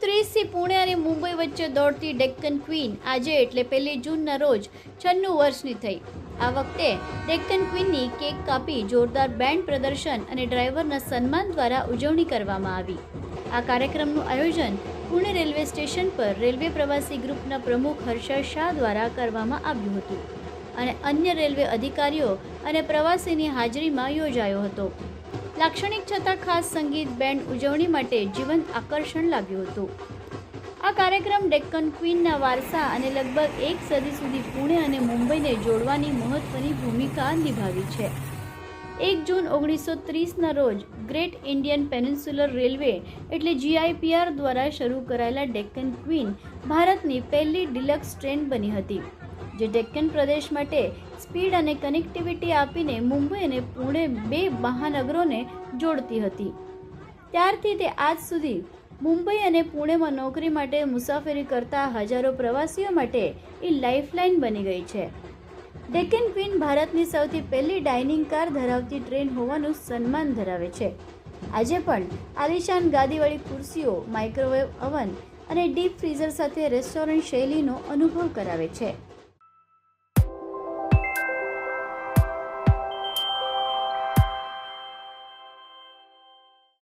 પેરિસથી પુણે અને મુંબઈ વચ્ચે દોડતી ડેક્કન ક્વીન આજે એટલે પહેલી જૂનના રોજ છન્નું વર્ષની થઈ. આ વખતે ડેક્કન ક્વીનની કેક કાપી જોરદાર બેન્ડ પ્રદર્શન અને ડ્રાઈવરના સન્માન દ્વારા ઉજવણી કરવામાં આવી. આ કાર્યક્રમનું આયોજન પુણે રેલવે સ્ટેશન પર રેલવે પ્રવાસી ગ્રુપના પ્રમુખ હર્ષદ શાહ દ્વારા કરવામાં આવ્યું હતું અને અન્ય રેલવે અધિકારીઓ અને પ્રવાસીની હાજરીમાં યોજાયો હતો. લાક્ષણિક છતાં ખાસ સંગીત બેન્ડ ઉજવણી માટે જીવંત આકર્ષણ લાગ્યું હતું. આ કાર્યક્રમ ડેક્કન ક્વીનના વારસા અને લગભગ એક સદી સુધી પુણે અને મુંબઈને જોડવાની મહત્વની ભૂમિકા નિભાવી છે. એક જૂન ઓગણીસો ત્રીસના રોજ ગ્રેટ ઇન્ડિયન પેનિન્સ્યુલર રેલવે એટલે જીઆઈપીઆર દ્વારા શરૂ કરાયેલા ડેક્કન ક્વીન ભારતની પહેલી ડિલક્સ ટ્રેન બની હતી. જે ડેક્કન પ્રદેશ માટે સ્પીડ અને કનેક્ટિવિટી આપીને મુંબઈ અને પુણે બે મહાનગરોને જોડતી હતી. ત્યારથી તે આજ સુધી મુંબઈ અને પુણેમાં નોકરી માટે મુસાફરી કરતા હજારો પ્રવાસીઓ માટે એ લાઇફલાઇન બની ગઈ છે. ડેક્કન ક્વીન ભારતની સૌથી પહેલી ડાઇનિંગ કાર ધરાવતી ટ્રેન હોવાનું સન્માન ધરાવે છે. આજે પણ આલિશાન ગાદીવાળી ખુરશીઓ, માઇક્રોવેવ અવન અને ડીપ ફ્રીઝર સાથે રેસ્ટોરન્ટ શૈલીનો અનુભવ કરાવે છે.